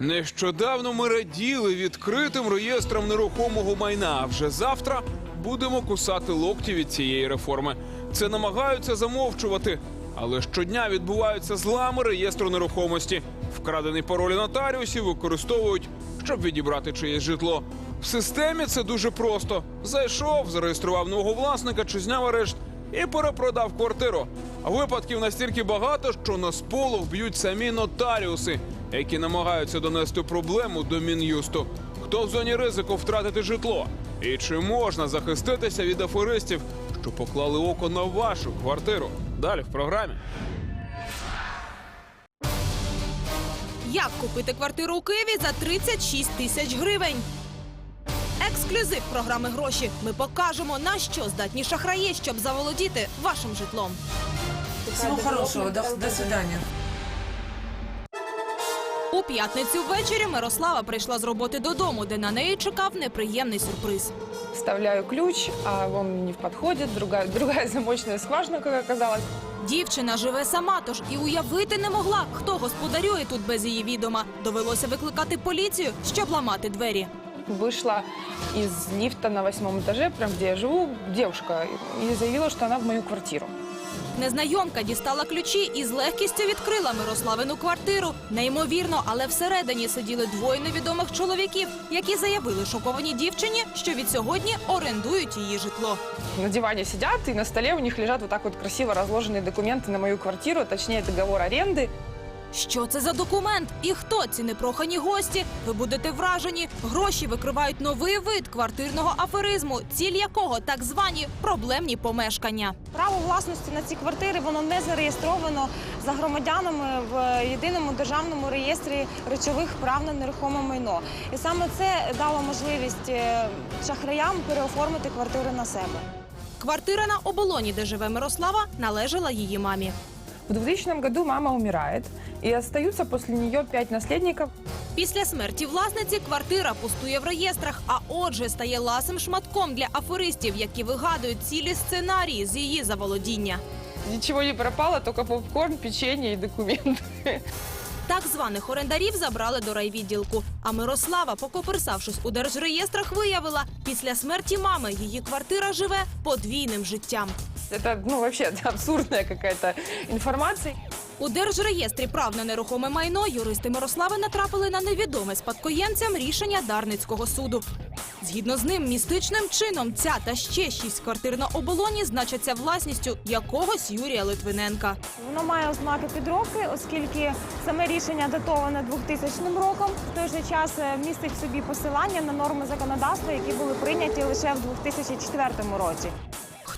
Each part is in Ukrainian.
Нещодавно ми раділи відкритим реєстром нерухомого майна. А вже завтра будемо кусати локті від цієї реформи. Це намагаються замовчувати. Але щодня відбуваються злами реєстру нерухомості. Вкрадений пароль нотаріусів використовують, щоб відібрати чиєсь житло. В системі це дуже просто: зайшов, зареєстрував нового власника чи зняв арешт і перепродав квартиру. Випадків настільки багато, що на сполох б'ють самі нотаріуси, які намагаються донести проблему до мін'юсту. Хто в зоні ризику втратити житло? І чи можна захиститися від аферистів, що поклали око на вашу квартиру? Далі в програмі. Як купити квартиру у Києві за 36 тисяч гривень? Ексклюзив програми гроші. Ми покажемо, на що здатні шахраї, щоб заволодіти вашим житлом. Всего хорошего. До, до свидания. У п'ятницю ввечері Мирослава прийшла з роботи додому, де на неї чекав неприємний сюрприз. Вставляю ключ, а он не подходит, другая, другая замочная скважина, как оказалось. Дівчина живе сама, тож і уявити не могла, хто господарює тут без її відома. Довелося викликати поліцію, щоб ламати двері. Вышла из лифта на восьмом этаже, прям где я живу, девушка, и заявила, что она в мою квартиру. Незнайомка дістала ключі і з легкістю відкрила Мирославину квартиру. Неймовірно, але всередині сиділи двоє невідомих чоловіків, які заявили шокованій дівчині, що від сьогодні орендують її житло. На диване сидят, и на столе у них лежат вот так вот красиво разложенные документы на мою квартиру, точнее, договор аренды. Що це за документ? І хто ці непрохані гості? Ви будете вражені. Гроші викривають новий вид квартирного аферизму, ціль якого так звані проблемні помешкання. Право власності на ці квартири воно не зареєстровано за громадянами в єдиному державному реєстрі речових прав на нерухоме майно. І саме це дало можливість е, шахраям переоформити квартири на себе. Квартира на оболоні, де живе Мирослава, належала її мамі. В 2000 году мама умирает, и остаются после нее пять наследников. Після смерті власниці квартира пустує в реєстрах, а отже стає ласим шматком для аферистів, які вигадують цілі сценарії з її заволодіння. Ничего не пропало, только попкорн, печенье и документы. Так званих орендарів забрали до райвідділку. А Мирослава, покоперсавшись у держреєстрах, виявила, після смерті мами її квартира живе подвійним життям. Это, ну, вообще абсурдная какая-то информация. У держреєстрі прав на нерухоме майно юристи Мирослави натрапили на невідоме спадкоємцям рішення Дарницького суду. Згідно з ним, містичним чином ця та ще шість квартир на оболоні значаться власністю якогось Юрія Литвиненка. Воно має ознаки підробки, оскільки саме рішення датоване 2000 роком. В той же час е, містить в собі посилання на норми законодавства, які були прийняті лише в 2004 році.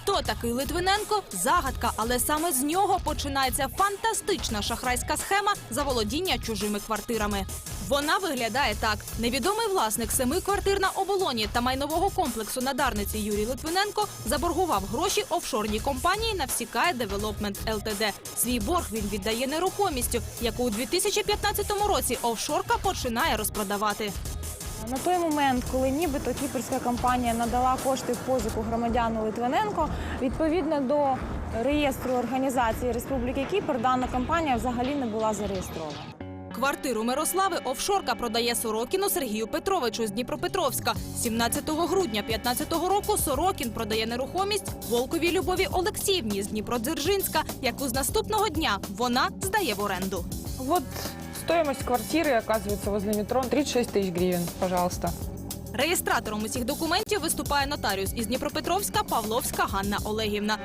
Хто такий Литвиненко? Загадка, але саме з нього починається фантастична шахрайська схема заволодіння чужими квартирами. Вона виглядає так: невідомий власник семи квартир на оболоні та майнового комплексу на Дарниці Юрій Литвиненко заборгував гроші офшорній компанії Навсікає Девелопмент ЛТД. Свій борг він віддає нерухомістю, яку у 2015 році офшорка починає розпродавати. На той момент, коли нібито кіперська компанія надала кошти в позику громадяну Литвиненко, відповідно до реєстру організації Республіки Кіпр, дана компанія взагалі не була зареєстрована. Квартиру Мирослави офшорка продає Сорокіну Сергію Петровичу з Дніпропетровська. 17 грудня 15 року Сорокін продає нерухомість Волковій Любові Олексіївні з Дніпродзержинська, яку з наступного дня вона здає в оренду. Вот стоимость квартиры, оказывается, возле метро 36 тысяч гривен, пожалуйста. Реєстратором усіх документів виступає нотаріус із Дніпропетровська Павловська Ганна Олегівна.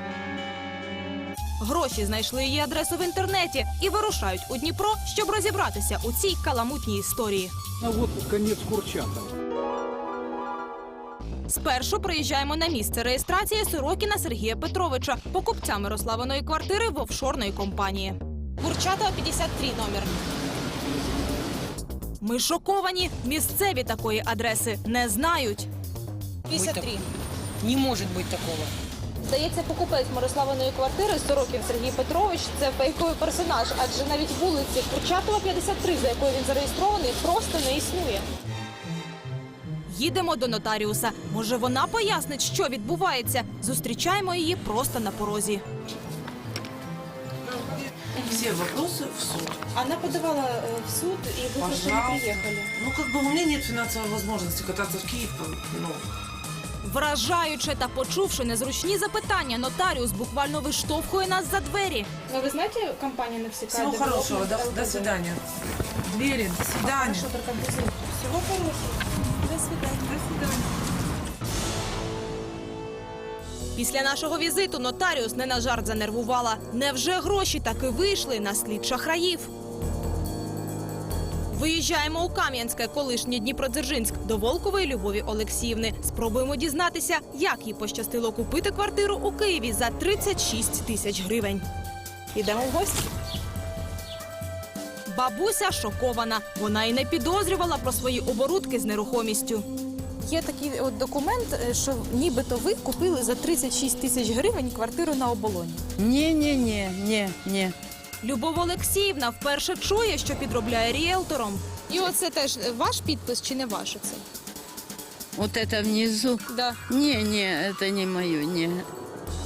Гроші знайшли її адресу в інтернеті і вирушають у Дніпро, щоб розібратися у цій каламутній історії. А вот конец Курчатова. Спершу приїжджаємо на місце реєстрації Сорокіна Сергія Петровича, покупця Мирославиної квартири в офшорної компанії. Курчатова 53 номер. Ми шоковані. Місцеві такої адреси не знають. 53. Не может быть такого. Здається, покупець Мирославиної квартири Сорокін Сергій Петрович це фейковий персонаж, адже навіть вулиці Курчатова 53, за якою він зареєстрований, просто не існує. Їдемо до нотаріуса. Може, вона пояснить, що відбувається. Зустрічаємо її просто на порозі все вопросы в суд. Она подавала э, в суд, и вы просто не Пожалуйста. приехали. Ну, как бы у меня нет финансовой возможности кататься в Киев. Ну, Вражаюче та почувши незручні запитання, нотаріус буквально виштовхує нас за двері. Но вы знаете компанию Навсегда? всего Development хорошего. До, LTD? до свидания. Двери, до свидания. Хорошо, только без рук. Всего хорошего. До свидания. До свидания. Після нашого візиту нотаріус не на жарт занервувала. Невже гроші таки вийшли на слід шахраїв? Виїжджаємо у Кам'янське, колишнє Дніпродзержинськ, до Волкової Любові Олексіївни. Спробуємо дізнатися, як їй пощастило купити квартиру у Києві за 36 тисяч гривень. Ідемо в гості. Бабуся шокована. Вона і не підозрювала про свої оборудки з нерухомістю. Є такий от документ, е, що нібито ви купили за 36 тисяч гривень квартиру на оболоні. Ні, ні, ні, ні, ні. Любов Олексіївна вперше чує, що підробляє ріелтором. І оце теж ваш підпис чи не ваш оце? Вот это внизу. Да. Не, не, это не мое, не.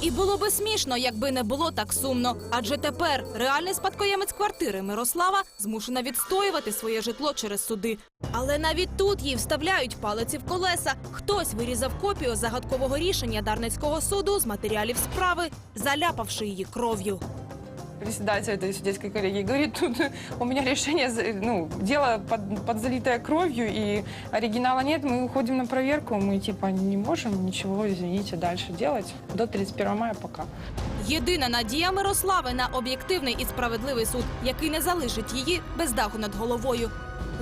І було би смішно, якби не було так сумно. Адже тепер реальний спадкоємець квартири Мирослава змушена відстоювати своє житло через суди. Але навіть тут їй вставляють палиці в колеса. Хтось вирізав копію загадкового рішення Дарницького суду з матеріалів справи, заляпавши її кров'ю Председатель этой судейской коллегии говорит, тут у меня решение, за- ну, дело под, подзалитое кровью, и оригинала нет, мы уходим на проверку, мы типа не можем ничего, извините, дальше делать до 31 мая пока. Єдина надія Мирослави на об'єктивний і справедливий суд, який не залишить її без даху над головою.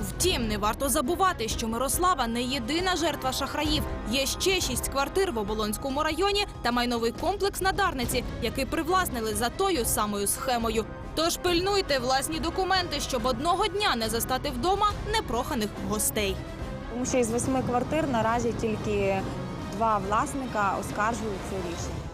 Втім, не варто забувати, що Мирослава не єдина жертва шахраїв. Є ще шість квартир в Оболонському районі та майновий комплекс на Дарниці, який привласнили за тою самою схемою. Тож пильнуйте власні документи, щоб одного дня не застати вдома непроханих гостей. Тому що із восьми квартир наразі тільки два власника оскаржують це рішення.